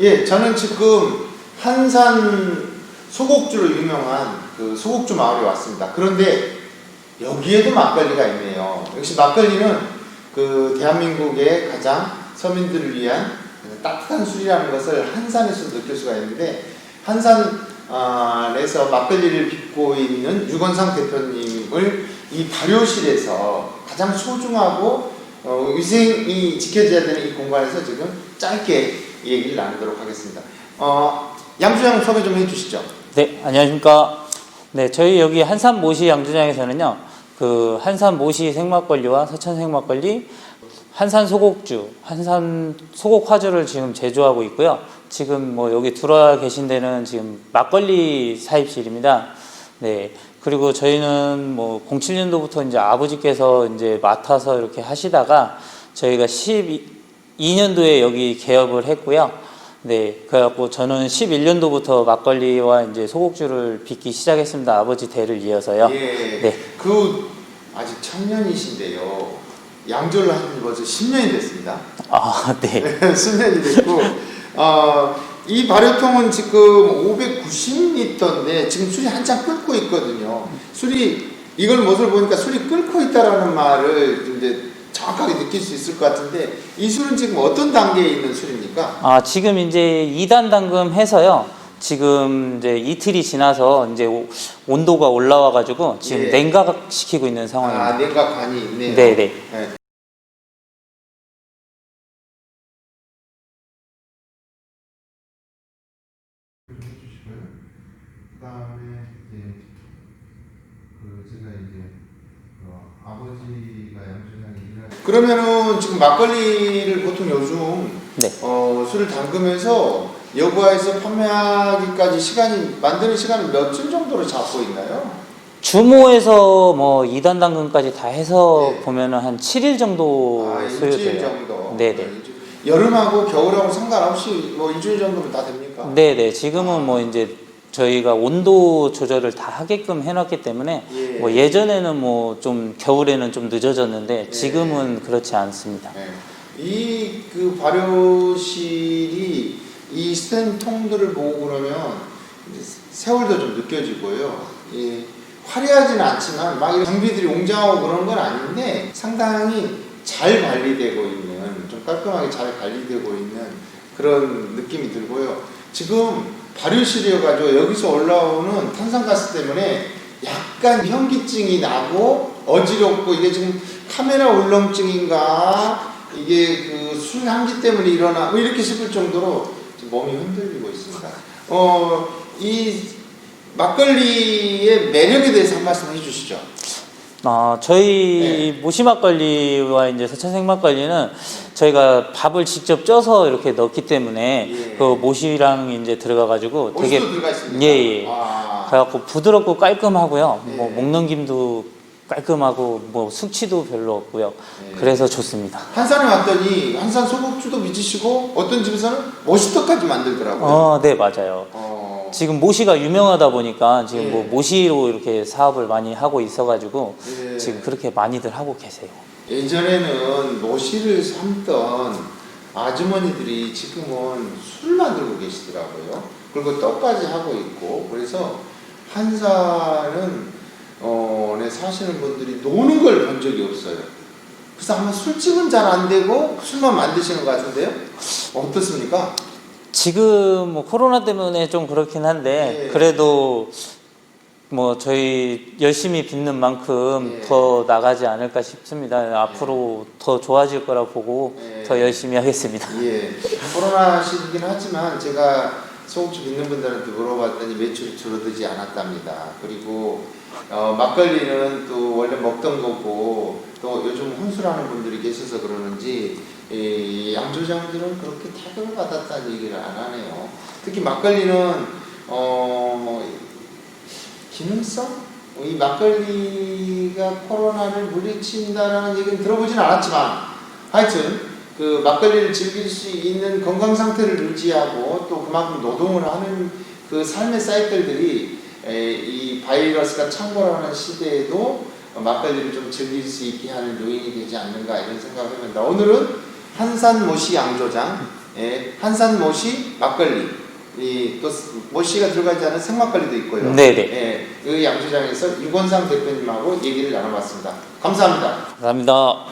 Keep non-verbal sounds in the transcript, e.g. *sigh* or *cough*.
예, 저는 지금 한산 소곡주로 유명한 그 소곡주 마을에 왔습니다. 그런데 여기에도 막걸리가 있네요. 역시 막걸리는 그 대한민국의 가장 서민들을 위한 따뜻한 술이라는 것을 한산에서 느낄 수가 있는데 한산에서 막걸리를 빚고 있는 유건상 대표님을 이 발효실에서 가장 소중하고 어, 위생이 지켜져야 되는 이 공간에서 지금 짧게 얘기를 나누도록 하겠습니다. 어, 양주장 소개 좀 해주시죠. 네, 안녕하십니까. 네, 저희 여기 한산 모시 양주장에서는요, 그 한산 모시 생막걸리와 서천 생막걸리, 한산 소곡주, 한산 소곡 화주를 지금 제조하고 있고요. 지금 뭐 여기 들어와 계신 데는 지금 막걸리 사입실입니다. 네. 그리고 저희는 뭐 07년도부터 이제 아버지께서 이제 맡아서 이렇게 하시다가 저희가 12 년도에 여기 개업을 했고요. 네, 그래갖고 저는 11년도부터 막걸리와 이제 소곡주를 빚기 시작했습니다. 아버지 대를 이어서요. 예. 네. 그 아직 청년이신데요. 양조를 한지 벌써 10년이 됐습니다. 아, 네. *laughs* 10년이 됐고, 어, 이 발효통은 지금 590리터인데 지금 술이 한참 끓고 있거든요. 술이 이걸 못을 보니까 술이 끓고 있다라는 말을 이제 정확하게 느낄 수 있을 것 같은데 이 술은 지금 어떤 단계에 있는 술입니까? 아, 지금 이제 2단 담금 해서요. 지금 이제 이틀이 지나서 이제 오- 온도가 올라와 가지고 지금 예. 냉각 시키고 있는 상황입니다. 아, 냉각 관이 있네요. 네, 네. 네. 그다음에 이제 그 제가 이제 어, 아버지가 양조장에 일을 그러면은 지금 막걸리를 보통 요즘 네. 어, 술을 담그면서 여부하에서 판매하기까지 시간이 만드는 시간은 몇쯤 정도로 잡고 있나요? 주모에서 뭐 2단 담금까지 다 해서 네. 보면은 한 7일 정도 아, 일주일 소요돼요. 정도. 네네. 일주일. 여름하고 겨울하고 상관없이 뭐 일주일 정도면 다 됩니까? 네 네. 지금은 뭐 이제 저희가 온도 조절을 다 하게끔 해놨기 때문에 예. 뭐 예전에는 뭐 좀 겨울에는 좀 늦어졌는데 예. 지금은 그렇지 않습니다. 네. 이그 발효실이 이 스텐 통들을 보고 그러면 세월도 좀 느껴지고요. 이 화려하지는 않지만 막 이런 장비들이 웅장하고 그런 건 아닌데 상당히 잘 관리되고 있는 좀 깔끔하게 잘 관리되고 있는 그런 느낌이 들고요. 지금 발효실이어 가지고 여기서 올라오는 탄산가스 때문에 약간 현기증이 나고 어지럽고 이게 지금 카메라 울렁증인가 이게 그 술 향기 때문에 일어나 뭐 이렇게 싶을 정도로 몸이 흔들리고 있습니다. 어, 이 막걸리의 매력에 대해서 한 말씀 해주시죠. 아, 저희 모시 막걸리와 이제 서천 생막걸리는 저희가 밥을 직접 쪄서 이렇게 넣기 때문에 예. 그 모시랑 이제 들어가가지고 되게 옷도 들어가 있습니다. 예, 예. 아, 그래갖고 부드럽고 깔끔하고요. 뭐 예. 목넘김도 깔끔하고 뭐 숙취도 별로 없고요. 예. 그래서 좋습니다. 한산에 왔더니 한산 소곡주도 미치시고 어떤 집에서는 모시떡까지 만들더라고요. 어, 네 맞아요. 어, 지금 모시가 유명하다 보니까 지금 예. 뭐 모시로 이렇게 사업을 많이 하고 있어가지고 예. 지금 그렇게 많이들 하고 계세요. 예전에는 모시를 삶던 아주머니들이 지금은 술 만들고 계시더라고요. 그리고 떡까지 하고 있고 그래서 한산은 어, 네, 사시는 분들이 노는 걸 본 적이 없어요. 그래서 아마 술집은 잘 안 되고 술만 만드시는 것 같은데요. 어떻습니까? 지금 뭐 코로나 때문에 좀 그렇긴 한데 예. 그래도 뭐 저희 열심히 빚는 만큼 예. 더 나가지 않을까 싶습니다. 앞으로 더 좋아질 거라 보고 예. 더 열심히 하겠습니다. 예, 코로나 시기긴 하지만 제가 소국주 있는 분들한테 물어봤더니 매출이 줄어들지 않았답니다. 그리고 어, 막걸리는 또 원래 먹던 거고 또 요즘 혼술하는 분들이 계셔서 그러는지 이 양조장들은 그렇게 타격을 받았다는 얘기를 안 하네요. 특히 막걸리는 어, 기능성? 이 막걸리가 코로나를 물리친다라는 얘기는 들어보진 않았지만 하여튼 그 막걸리를 즐길 수 있는 건강 상태를 유지하고 또 그만큼 노동을 하는 그 삶의 사이클들이 에, 이 바이러스가 창궐하는 시대에도 막걸리를 좀 즐길 수 있게 하는 요인이 되지 않는가 이런 생각을 합니다. 오늘은 한산 모시 양조장 예, 한산 모시 막걸리 이또 모시가 들어가지 않은 생막걸리도 있고요. 네네. 예, 그 양조장에서 유건상 대표님하고 얘기를 나눠봤습니다. 감사합니다. 감사합니다.